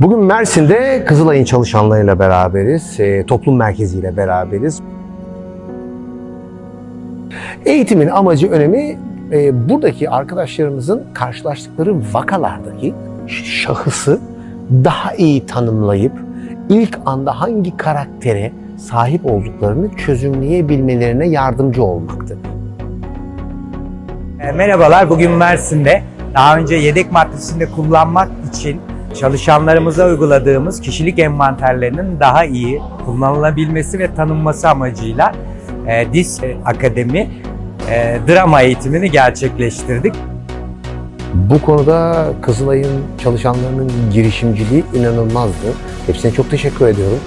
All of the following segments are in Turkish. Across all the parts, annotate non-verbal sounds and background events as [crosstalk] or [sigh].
Bugün Mersin'de Kızılay'ın çalışanlarıyla beraberiz, e, toplum merkeziyle beraberiz. Eğitimin amacı, önemi e, buradaki arkadaşlarımızın karşılaştıkları vakalardaki şahısı daha iyi tanımlayıp ilk anda hangi karaktere sahip olduklarını çözümleyebilmelerine yardımcı olmaktı. E, Merhabalar, bugün Mersin'de daha önce yedek maddesinde kullanmak için çalışanlarımıza uyguladığımız kişilik envanterlerinin daha iyi kullanılabilmesi ve tanınması amacıyla e, DİS Akademi e, drama eğitimini gerçekleştirdik. Bu konuda Kızılay'ın çalışanlarının girişimciliği inanılmazdı. Hepsine çok teşekkür ediyorum.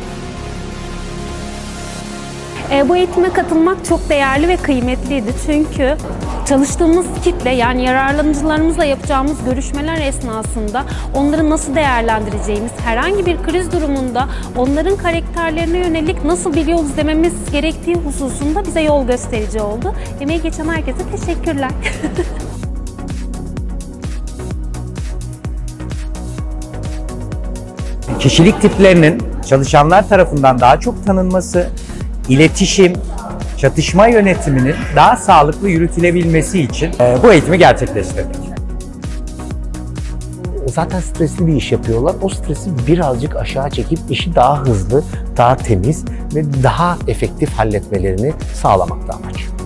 E, bu eğitime katılmak çok değerli ve kıymetliydi. Çünkü çalıştığımız kitle yani yararlanıcılarımızla yapacağımız görüşmeler esnasında onları nasıl değerlendireceğimiz, herhangi bir kriz durumunda onların karakterlerine yönelik nasıl bir yol izlememiz gerektiği hususunda bize yol gösterici oldu. Emeği geçen herkese teşekkürler. [laughs] Kişilik tiplerinin çalışanlar tarafından daha çok tanınması, iletişim, çatışma yönetiminin daha sağlıklı yürütülebilmesi için e, bu eğitimi gerçekleştirdik. Zaten stresli bir iş yapıyorlar. O stresi birazcık aşağı çekip işi daha hızlı, daha temiz ve daha efektif halletmelerini sağlamakta amaç.